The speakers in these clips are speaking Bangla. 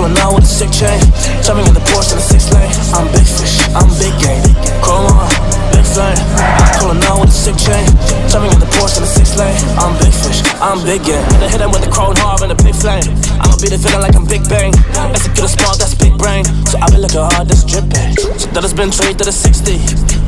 Pulling out with a sick chain. Jumping in the Porsche in the six lane. I'm big fish, I'm big game. Chrome on, big flame. Pulling out with a sick chain. Jumping in the Porsche in the six lane. I'm big fish, I'm big game. Hit hit him with the chrome hard and the big flame. I'ma beat it feeling like I'm Big Bang. Execute a small, that's big brain. So I been looking hard, that's dripping. That has been trade to the 60.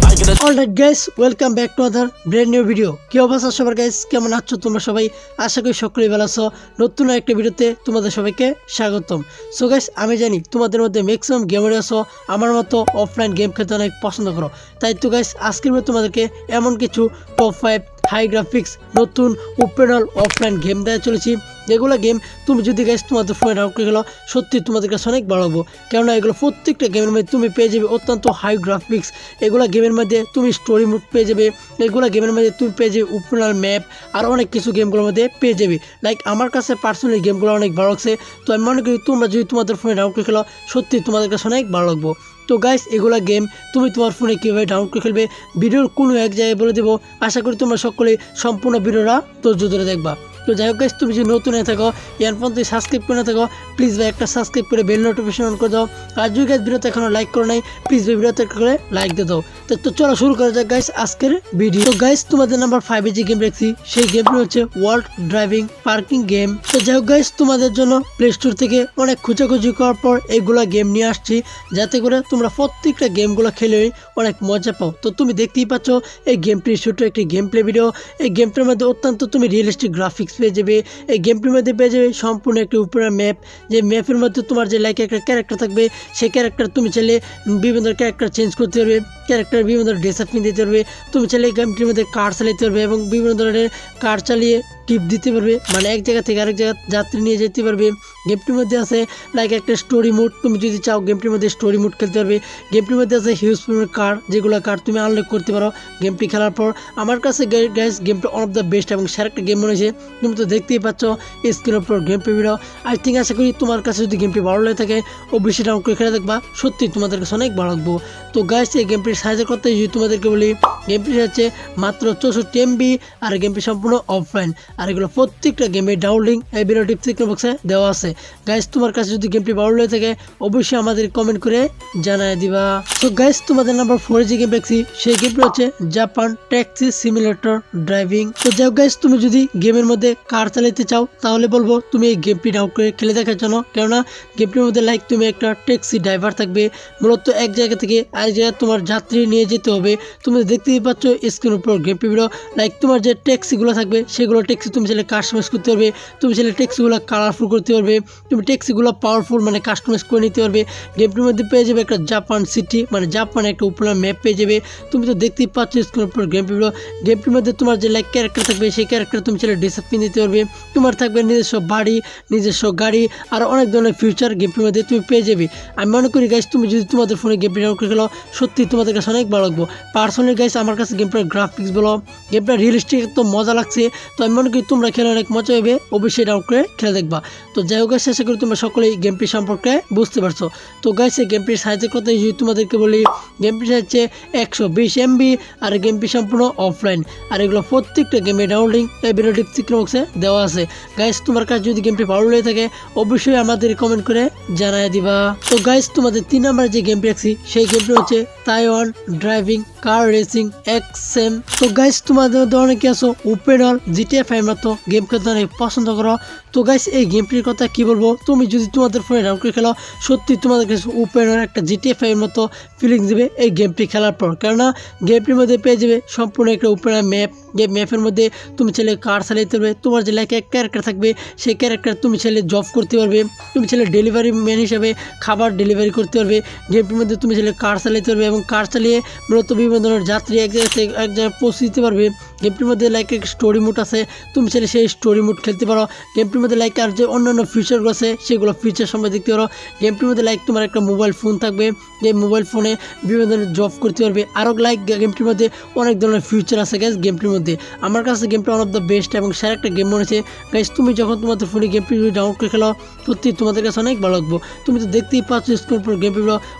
I get a alright guys welcome back to another brand new video কি অবস্থা সবার গাইস কেমন আছো তোমরা সবাই? আশা করি সকলেই ভালো আছো। নতুন একটা ভিডিওতে তোমাদের সবাইকে স্বাগতম। সো গাইস আমি জানি তোমাদের মধ্যে ম্যাক্সিমাম গেমার আছো, আমার মতো অফলাইন গেম খেলতে অনেক পছন্দ করো। তাই তো গাইস আজকের ভিডিও তোমাদেরকে এমন কিছু টপ ফাইভ হাই গ্রাফিক্স নতুন ওপেন অল অফলাইন গেম দেওয়া চলেছি। যেগুলো গেম তুমি যদি গাইস তোমাদের ফোনে ডাউনলোড করে গেলো, সত্যি তোমাদের কাছে অনেক ভালো বাড়াবো কেননা এগুলো প্রত্যেকটা গেমের মধ্যে তুমি পেয়ে যাবে অত্যন্ত হাই গ্রাফিক্স এগুলো গেমের মধ্যে তুমি স্টোরি মুড পেয়ে যাবে। এগুলো গেমের মধ্যে তুমি পেয়ে যাবে উপনাল ম্যাপ আর অনেক কিছু গেমগুলোর মধ্যে পেয়ে যাবে। লাইক আমার কাছে পার্সোনালি গেমগুলো অনেক ভালো লাগছে। তো আমি মনে করি তোমরা যদি তোমাদের ফোনে ডাউনলোড করে খেলো সত্যি তোমাদের কাছে অনেক ভালো লাগবো। তো গাইস এগুলা গেম তুমি তোমার ফোনে কীভাবে ডাউনলোড করে খেলবে ভিডিওর কোনো এক জায়গায় বলে দেবো। আশা করি তোমরা সকলে সম্পূর্ণ ভিডিওটা ধৈর্য ধরে দেখবা। তো যাই হোক গাইস তুমি যদি নতুন হয়ে থাকো এর পর্যন্ত সাবস্ক্রাইব করে থাকো প্লিজ ভাই একটা সাবস্ক্রাইব করে বেল নোটিফিকেশন অন করে দাও। আর যদি গাইস ভিডিওতে এখনও লাইক করো নাই প্লিজ ভাই ভিডিওতে করে লাইক দিয়ে দাও। তো চলো শুরু করা যাক গাইস আজকের ভিডিও তো গাইস তোমাদের নাম্বার ফাইভে যে গেম রাখছি সেই গেমটি হচ্ছে ওয়ার্ল্ড ড্রাইভিং পার্কিং গেম তো যাই হোক গাইস তোমাদের জন্য প্লে স্টোর থেকে অনেক খুঁজাখুঁজি করার পর এইগুলা গেম নিয়ে আসছি। যাতে করে তোমরা প্রত্যেকটা গেমগুলো খেলে অনেক মজা পাও। তো তুমি দেখতেই পাচ্ছ, এই গেমটির ছোট একটি গেম প্লে ভিডিও এই গেমটার মধ্যে অত্যন্ত তুমি রিয়েলিস্টিক গ্রাফিক্স পেয়ে যাবে, এই গেমটির মধ্যে পেয়ে যাবে সম্পূর্ণ একটি উপরে ম্যাপ যে ম্যাপের মধ্যে তোমার যে লাইক একটা ক্যারেক্টার থাকবে, সেই ক্যারেক্টার তুমি চাইলে বিভিন্ন ক্যারেক্টার চেঞ্জ করতে পারবে ক্যারেক্টার বিভিন্ন ধরনের ড্রেস আপ দিতে পারবে, তুমি চাইলে গেমটির মধ্যে কার চালাতে পারবে এবং বিভিন্ন ধরনের কার চালিয়ে টিপ দিতে পারবে। মানে এক জায়গা থেকে আরেক জায়গা যাত্রী নিয়ে যেতে পারবে। গেমটির মধ্যে আছে লাইক একটা স্টোরি মুড তুমি যদি চাও গেমটির মধ্যে স্টোরি মুড খেলতে পারবে। গেমটির মধ্যে আছে হিউজ পরিমাণের কার যেগুলো কার্ড তুমি আনলক করতে পারো গেমটি খেলার পর। আমার কাছে গ্যাস গেমটা ওয়ান অফ দ্য বেস্ট এবং সেরা একটা গেম মনে হয়েছে তুমি তো দেখতেই পাচ্ছ স্ক্রিনের উপর gameplay video I think আশা করি তোমার কাছে যদি গেমটি ভালো লেগে থাকে, অবশ্যই ডাউন করে খেলে দেখবা। সত্যি তোমাদের কাছে অনেক ভালো লাগবো। তো গাইস এই গেমটির সাহায্য করতে যদি তোমাদেরকে বলি গেমটি হচ্ছে মাত্র চৌষট্টি এমবি আর গেমটি সম্পূর্ণ অফলাইন আর এগুলো প্রত্যেকটা গেমের ডাউনলিং এই ভিডিও ডিসক্রিপশন বক্সে দেওয়া আছে। গাইস তোমার কাছে যদি গেমটি ভালো লেগে থাকে, অবশ্যই আমাদের কমেন্ট করে জানায় দিবা। তো গাইস তোমাদের নাম্বার ফোরে যে গেম দেখছি, সেই গেমটি হচ্ছে জাপান ট্যাক্সি সিমুলেটর ড্রাইভিং তো যাই গেস তুমি যদি গেমের মধ্যে কার চালাতে চাও, তাহলে বলব তুমি এই গেমটি ডাউনলোড করে খেলে দেখার জন্য। কেননা গেমটির মধ্যে লাইক তুমি একটা ট্যাক্সি ড্রাইভার থাকবে। মূলত এক জায়গা থেকে আরেক জায়গায় তোমার যাত্রী নিয়ে যেতে হবে। তুমি দেখতেই পাচ্ছ স্ক্রিনের উপর গেমটি ভিডিও লাইক তোমার যে ট্যাক্সিগুলো থাকবে, সেগুলো ট্যাক্সি তুমি চাইলে কাস্টমাইজ করতে পারবে, তুমি চাইলে ট্যাক্সিগুলো কালারফুল করতে পারবে, তুমি ট্যাক্সিগুলো পাওয়ারফুল মানে কাস্টমাইজ করে নিতে পারবে। গেমটির মধ্যে পেয়ে যাবে একটা জাপান সিটি মানে জাপান একটা উপনার ম্যাপ পেয়ে যাবে। তুমি তো দেখতেই পাচ্ছ স্ক্রিনের উপর গেম ভিডিও গেমটির মধ্যে তোমার যে লাইক ক্যারেক্টার থাকবে, সেই ক্যারেক্টার তুমি চাইলে ডিসিপ্লিন দিতে পারবে। তোমার থাকবে নিজস্ব বাড়ি, নিজস্ব গাড়ি, আর অনেক ধরনের ফিউচার গেমটির মধ্যে তুমি পেয়ে যাবে। আমি মনে করি গাইস তুমি যদি তোমাদের ফোনে গেমটি ডাউনলোড করে খেলো সত্যি তোমাদের কাছে অনেক ভালো লাগবো। পার্সোনালি গাইস আমার কাছে গেমটার গ্রাফিক্স বলো গেমটা রিয়েলিস্টিক তো মজা লাগছে। তো আমি মনে করি তোমরা খেলে অনেক মজা হবে? অবশ্যই ডাউনলোড করে খেলে দেখবা। তো যাই হোক আশা করি তোমরা সকলেই গেমটি সম্পর্কে বুঝতে পারছ। তো গাইস এই গেমটির সাহায্যের কথা যদি তোমাদেরকে বলি গেমটি হচ্ছে একশো বিশ এমবি আর গেমটি সম্পূর্ণ অফলাইন আর এগুলো প্রত্যেকটা গেমের ডাউনলিং এই ভিডিও ডিসক্রিপশন বক্সে দেওয়া আছে। গাইস তোমার কাছে যদি গেমটি ভালো লেগে থাকে, অবশ্যই আমাদের কমেন্ট করে জানাই দিবা। তো গাইস তোমাদের তিন নাম্বার যে গেমটি রাখছি সেই গেমটি হচ্ছে Taiwan driving car racing XM তো গাইস তোমাদের অনেকে আছো ওপেন অল জিটিএফ মতো গেম খেলতে অনেক পছন্দ করো। তো গাইস এই গেমটির কথা কি বলব? তুমি যদি তোমাদের ফোনে ডাউন করে খেলো, সত্যি তোমাদের কাছে ওপেন অল একটা জিটিএফ এর মতো ফিলিংস দেবে এই গেমটি খেলার পর। কেননা গেমটির মধ্যে পেয়ে যাবে সম্পূর্ণ একটা ওপেন ম্যাপ যে ম্যাপের মধ্যে তুমি ছেলে কার চালাইতে পারবে, তোমার যে লাইক এক ক্যারেক্টার থাকবে, সেই ক্যারেক্টার তুমি ছেলে জব করতে পারবে, তুমি ছেলে ডেলিভারি ম্যান হিসাবে খাবার ডেলিভারি করতে পারবে গেমটির মধ্যে তুমি ছেলে কার চালাতে পারবে এবং কার চালিয়ে মূলত বিভিন্ন ধরনের যাত্রী এক জায়গা থেকে এক জায়গায় পৌঁছে দিতে পারবে। গেমটির মধ্যে লাইক স্টোরি মুড আছে, তুমি ছেলে সেই স্টোরি মুড খেলতে পারো। গেমটির মধ্যে লাইক আর যে অন্যান্য ফিচারগুলো আছে, সেগুলো ফিচার সময় দেখতে পারো। গেমটির মধ্যে লাইক তোমার একটা মোবাইল ফোন থাকবে। যে মোবাইল ফোনে বিভিন্ন ধরনের জব করতে পারবে। আরও লাইক গেমটির মধ্যে অনেক ধরনের ফিচার আছে গ্যাস গেমটির মধ্যে। আমার কাছে গেমটা ওয়ান অফ দ্য বেস্ট এবং সেরা একটা গেম মনে হচ্ছে। গাইস তুমি যখন তোমাদের ফোনে গেমটি ডাউনলোড করে খেলো, সত্যি তোমাদের কাছে অনেক ভালো লাগবো। তুমি তো দেখতেই পাচ্ছ স্ক্রিন পর গেম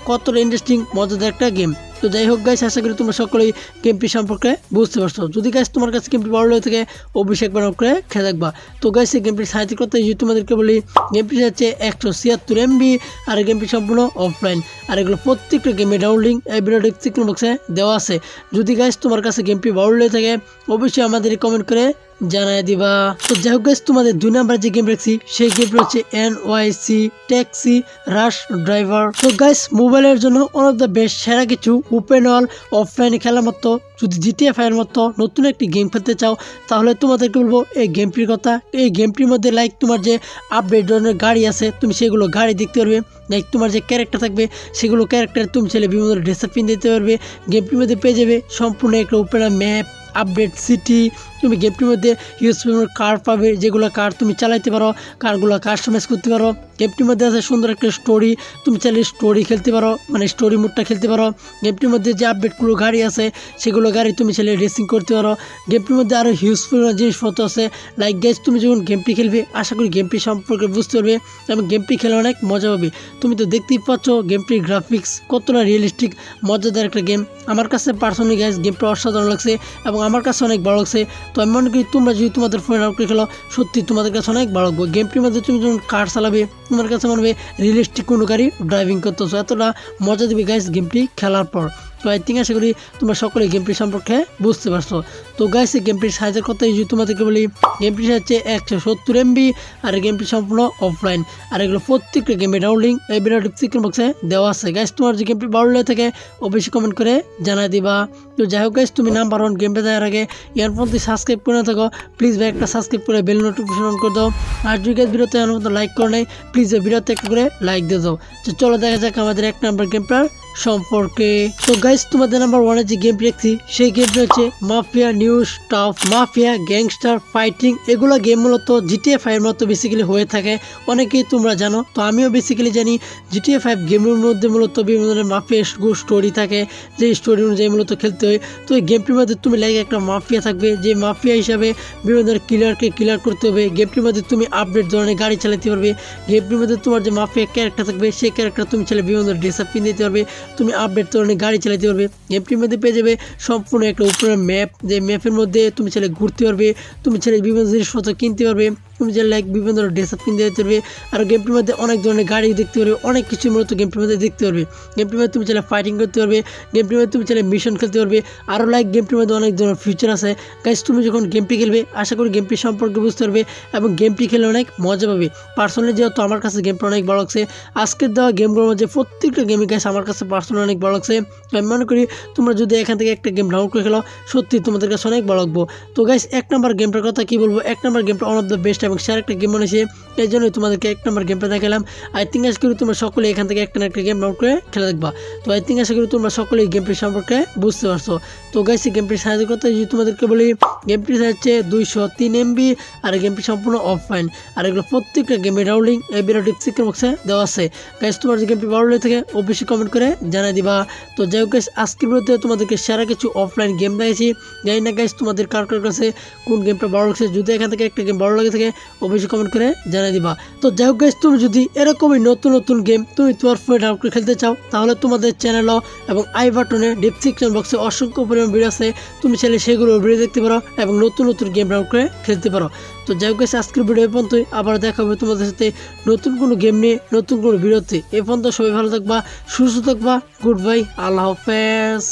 কতটা ইন্টারেস্টিং মজাদার একটা গেম তো যাই হোক গাইস আশা করি তোমরা সকলেই গেমটি সম্পর্কে বুঝতে পারছ। যদি গাইস তোমার কাছে গেমটি ভালো লেগে থাকে, অবশ্যই একবার করে খেলে দেখবা। তো গাইস এই গেমটি সাহায্য করতে যদি তোমাদেরকে বলি গেমটি হচ্ছে একশো ছিয়াত্তর এমবি আর গেমটি সম্পূর্ণ অফলাইন আর এগুলো প্রত্যেকটা গেমে ডাউনলিং এই ভিডিও ডিসক্রিপশন বক্সে দেওয়া আছে। যদি গাইস তোমার কাছে গেমটি ভালো লেগে থাকে, অবশ্যই আমাদের কমেন্ট করে জানাই দিবা। তো যাই হোক তোমাদের দুই নাম্বার যে গেম রাখছি সেই গেমটি হচ্ছে N Y C taxi rush driver তো গাইস মোবাইলের জন্য ওয়ান অফ দ্য বেস্ট সেরা কিছু ওপেন অল অফলাইনে খেলার মতো, যদি জিটিএফ এর মতো নতুন একটি গেম খেলতে চাও, তাহলে তোমাদেরকে বলব এই গেমটির কথা। এই গেমটির মধ্যে লাইক তোমার যে আপডেট ধরনের গাড়ি আছে, তুমি সেগুলো গাড়ি দেখতে পারবে। লাইক তোমার যে ক্যারেক্টার থাকবে, সেগুলো ক্যারেক্টার তুমি ছেলে বিভিন্ন ড্রেস আপ পিন দিতে পারবে। গেমটির মধ্যে পেয়ে যাবে সম্পূর্ণ একটা ওপেন ম্যাপ আপডেট সিটি তুমি গেমটির মধ্যে ইউজ কার পাবে, যেগুলো কার তুমি চালাইতে পারো কারগুলো কাস্টমাইজ করতে পারো। গেমটির মধ্যে আছে সুন্দর একটা স্টোরি তুমি চাইলে স্টোরি খেলতে পারো মানে স্টোরি মোডটা খেলতে পারো। গেমটির মধ্যে যে আপডেটগুলো গাড়ি আছে, সেগুলো গাড়ি তুমি চাইলে রেসিং করতে পারো। গেমটির মধ্যে আরও হিউজফুল জিনিসপত্র আছে। লাইক গেস তুমি যখন গেমটি খেলবে, আশা করি গেমটি সম্পর্কে বুঝতে পারবে। এবং গেমটি খেলে অনেক মজা পাবে। তুমি তো দেখতেই পাচ্ছ গেমটির গ্রাফিক্স কতটা রিয়েলিস্টিক মজাদার একটা গেম আমার কাছে পার্সোনালি গ্যাস গেমটা অসাধারণ লাগছে এবং আমার কাছে অনেক ভালো লাগছে। তো আমি মনে করি তোমরা যদি তোমাদের ফোনে আউট করে খেলো, সত্যি তোমাদের কাছে অনেক ভালো লাগবে। গেমটির মধ্যে তুমি যখন কার চালাবে তোমার কাছে মনে হবে রিয়েলিস্টিক কোনো গাড়ি ড্রাইভিং করতেছো, এতটা মজা দিবে গাইস গেমটি খেলার পর। তো আই থিঙ্ক আশা করি তোমরা সকলে গেমটি সম্পর্কে বুঝতে পারছ। তো গাইস এই গেমটির সাইজের কথা যদি তোমাদেরকে বলি গেমটি হচ্ছে একশো সত্তর এমবি আর গেমটি সম্পূর্ণ অফলাইন আর এগুলো প্রত্যেকটা গেমে ডাউনলিং এই ভিডিও ডিসক্রিপশন বক্সে দেওয়া আছে। গাইস তোমার যে গেমটি ভালো থাকে, অবশ্যই কমেন্ট করে জানাই দিবা। তো যাই হোক গাইস তুমি নাম্বার ওয়ান গেমটা দেওয়ার আগে ইয়ারফোন তুই সাবস্ক্রাইব করে না থাকো। প্লিজ ভাই, একটা সাবস্ক্রাইব করে বেল নোটিফিকেশন অন করে দাও। আর যদি গাইস ভিডিওতে আমার লাইক করে নেই প্লিজ ভিডিওতে একটা করে লাইক দিয়ে দাও। তো চলো দেখা যাক আমাদের এক নাম্বার গেমটার সম্পর্কে। তো গাইস তোমাদের নাম্বার ওয়ানে যে গেম দেখছি, সেই গেমটা হচ্ছে mafia new stuff mafia gangster fighting এগুলো গেম মূলত জিটিএ ফাইভ মতো বেসিক্যালি হয়ে থাকে। অনেকেই তোমরা জানো, তো আমিও বেসিক্যালি জানি জিটিএ ফাইভ গেমের মধ্যে মূলত বিভিন্ন ধরনের মাফিয়া স্টোরি থাকে, যে স্টোরি অনুযায়ী মূলত খেলতে হয়। তো এই গেমটির মধ্যে তুমি লাগে একটা মাফিয়া থাকবে, যে মাফিয়া হিসাবে বিভিন্ন ধরনের কিলারকে কিলার করতে হবে। গেমটির মধ্যে তুমি আপডেট ধরনের গাড়ি চালাতে পারবে। গেমটির মধ্যে তোমার যে মাফিয়া ক্যারেক্টার থাকবে, সেই ক্যারেক্টার তুমি চাইলে বিভিন্ন ধরনের ড্রেস আপ কিনে পারবে। তুমি আপডেট ধরনের গাড়ি চালাতে পারবে। গেমটির মধ্যে পেয়ে যাবে সম্পূর্ণ একটা উপরের ম্যাপ যে ম্যাপের মধ্যে তুমি ছেলে ঘুরতে পারবে, তুমি ছেলে বিভিন্ন জিনিসপত্র কিনতে পারবে। চাইলে লাইক বিভিন্ন ধরনের ড্রেস আপ কিনতে যেতে পারবে আর গেমটির মধ্যে অনেক ধরনের গাড়ি দেখতে পারবে, অনেক কিছু মূলত গেমটির মধ্যে দেখতে পারবে। গেমটির মধ্যে তুমি চাইলে ফাইটিং করতে পারবে গেমটির মধ্যে তুমি চাইলে মিশন খেলতে পারবে। আরও লাইক গেমটির মধ্যে অনেক ধরনের ফিচার আছে। গাইস তুমি যখন গেমটি খেলবে, আশা করি গেমটি সম্পর্কে বুঝতে পারবে এবং গেমটি খেলে অনেক মজা পাবে। পার্সোনালি যেহেতু আমার কাছে গেমটা অনেক ভালো লাগছে, আজকের দেওয়া গেমগুলোর মধ্যে প্রত্যেকটা গেমই গাইস আমার কাছে পার্সোনালি অনেক ভালো লাগছে। আমি মনে করি তোমরা যদি এখান থেকে একটা গেম ডাউনলোড করে খেলো সত্যি তোমাদের কাছে অনেক ভালো লাগবো। তো গাইস এক নম্বর গেমটার কথা কি বলব? এক নম্বর গেমটা অন অফ দ্য বেস্ট এবং সেরা একটা গেম মনে হয়েছে এই জন্যই তোমাদেরকে এক নম্বর গেমটা দেখালাম। আই থিঙ্ক আশা করি তোমরা সকলে এখান থেকে একটা না একটা গেম ডাউনলোড করে খেলে দেখবা। তো আই থিঙ্ক আশা করি তোমরা সকলে এই গেমটি সম্পর্কে বুঝতে পারছ। তো এই গেমটির সাহায্য করতে যদি তোমাদেরকে বলি গেমটি হচ্ছে দুইশো তিন এমবি আর গেমটি সম্পূর্ণ অফলাইন আর এগুলো প্রত্যেকটা গেমে ডাউনলিং এই ভিডিও ডিসক্রিপশন বক্সে দেওয়া আছে। গাইস তোমার যে গেমটি ভালো লেগে থাকে অবশ্যই কমেন্ট করে জানাই দিবা। তো যাই হোক গাইস আজকের ভিডিওতে তোমাদেরকে সেরা কিছু অফলাইন গেম দিয়েছি জানি না গাইস তোমাদের কার কার কাছে কোন গেমটা ভালো লাগছে, যদি এখান থেকে একটা গেম ভালো লাগে থাকে অবশ্যই কমেন্ট করে জানাই দিবা। তো যাই হোক গাইস তুমি যদি এরকমই নতুন নতুন গেম তুমি তোমার ফোনে ডাউনলোড করে খেলতে চাও তাহলে তোমাদের চ্যানেলও এবং আই বাটনে ডিসক্রিপশন বক্সে অসংখ্য পরিমাণ ভিডিও আছে। তুমি চাইলে সেগুলো ভিডিও দেখতে পারো এবং নতুন নতুন গেম ডাউনলোড করে খেলতে পারো। তো যাই হোক guys, আজকের ভিডিও এ পর্যন্তই। আবার দেখা হবে তোমাদের সাথে নতুন কোনো গেম নিয়ে নতুন কোনো ভিডিওতে এ পর্যন্ত সবাই ভালো থাকবা সুস্থ থাকবা। গুড বাই আল্লাহ হাফেজ।